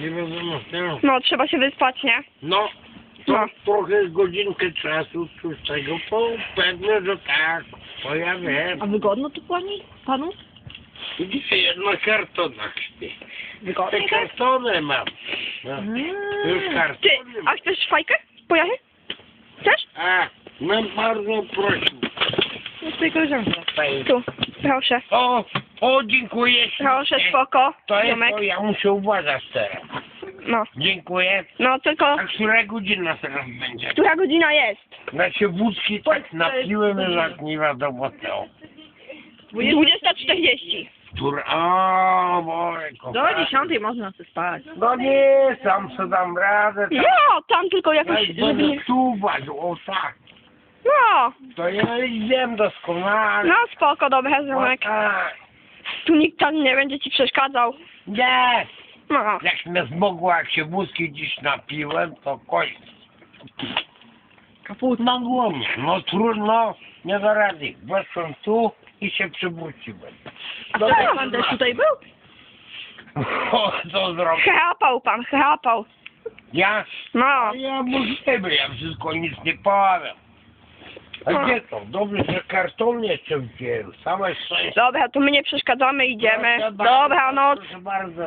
Nie wiadomo co. No, trzeba się wyspać, nie? No, to No. trochę godzinkę czasu tłustego, po pewne, że tak, to ja wiem. A wygodno tu pani? Panu? Gdzie na kartonach śpię. Te Wygodnie tak? kartony mam. No. Już Ty, kartony a mam. chcesz fajkę? Chcesz? A, no bardzo prosił. No z tej koleżanki. Tu, proszę. O, o, dziękuję. Proszę, ślicznie. spoko. To jest to, ja muszę uważać teraz. No, Dziękuję. no tylko, A która godzina teraz będzie? która godzina jest? Znaczy wódki tak napiłem, że nie wiadomo co. 20.40. Która... O, Boże, Do kochany. dziesiątej można sobie spać. No nie, sam co dam radę. Tam, No, tam tylko jakoś, jak żeby będę nie... czuwać, o tak. No, To ja wiem doskonale. no spoko, dobra, O tak. Tu nikt tam nie będzie ci przeszkadzał. Nie, No, jak mnie zmogło, jak się wódki dziś napiłem, to kość. Kaput. Mogło mnie. No trudno, nie da rady. Weszłem tu i się przywróciłem. A co pan też tutaj był? O, co zrobić? chrapał pan, chrapał. Ja? No, Ja możliwe, ja wszystko nic nie powiem. A gdzie to? Dobrze, że karton jeszcze wziąłem. Same szczęście. dobra, to my nie przeszkadzamy, idziemy. Proszę bardzo, Dobranoc. Proszę bardzo.